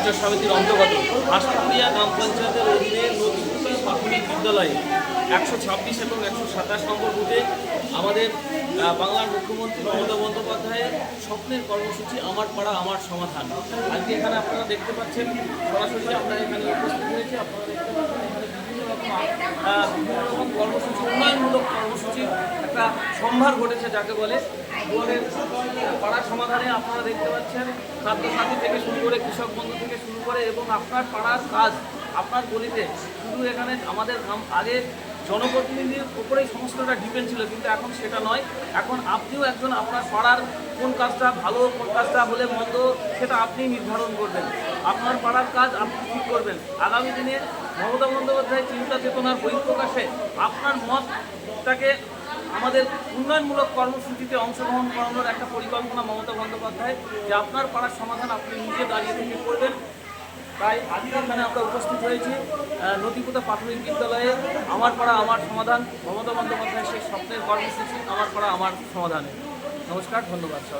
পঞ্চায়েত সমিতির অন্তর্গত হাসপুরিয়া গ্রাম পঞ্চায়েতের অধীনে নদীপুরা প্রাথমিক বিদ্যালয়ে একশো ছাব্বিশ এবং একশো সাতাশ নম্বর বুথে আমাদের বাংলার মুখ্যমন্ত্রী মমতা বন্দ্যোপাধ্যায়ের স্বপ্নের কর্মসূচি আমার পাড়া, আমার সমাধান। আজকে এখানে আপনারা দেখতে পাচ্ছেন, সরাসরি আমরা এখানে উপস্থিত হয়েছি, আপনারা দেখতে পাচ্ছেন এখানে বিভিন্ন রকম বিভিন্ন রকম কর্মসূচি, উন্নয়নমূলক কর্মসূচির একটা সম্ভার ঘটেছে, যাকে বলে পাড়ার সমাধানে আপনারা দেখতে পাচ্ছেন খাদ্যসাথী থেকে শুরু করে কৃষক বন্ধু থেকে শুরু করে এবং আপনার পাড়ার কাজ, আপনার গলিতে শুধু এখানে আমাদের আগে জনপ্রতিনিধির উপরেই সমস্তটা ডিপেন্ড ছিল, কিন্তু এখন সেটা নয়। এখন আপনিও একজন আপনার পাড়ার কোন কাজটা ভালো, কোন কাজটা হলে মন্দ, সেটা আপনি নির্ধারণ করবেন। আপনার পাড়ার কাজ আপনি ঠিক করবেন। আগামী দিনে মমতা বন্দ্যোপাধ্যায় চিন্তা চেতনার বহিঃপ্রকাশে আপনার মতটাকে আমাদের উন্নয়নমূলক কর্মসূচিতে অংশগ্রহণ করানোর একটা পরিকল্পনা মমতা বন্দ্যোপাধ্যায়, যে আপনার পাড়ার সমাধান আপনি নিজে দাঁড়িয়ে থেকে করবেন। তাই আজকে এখানে আমরা উপস্থিত হয়েছি নদীপুতা প্রাথমিক বিদ্যালয়ে। আমার পাড়া আমার সমাধান, মমতা বন্দ্যোপাধ্যায় সেই স্বপ্নের কর্মসূচি, আমার পাড়া আমার সমাধানে। নমস্কার, ধন্যবাদ সবাই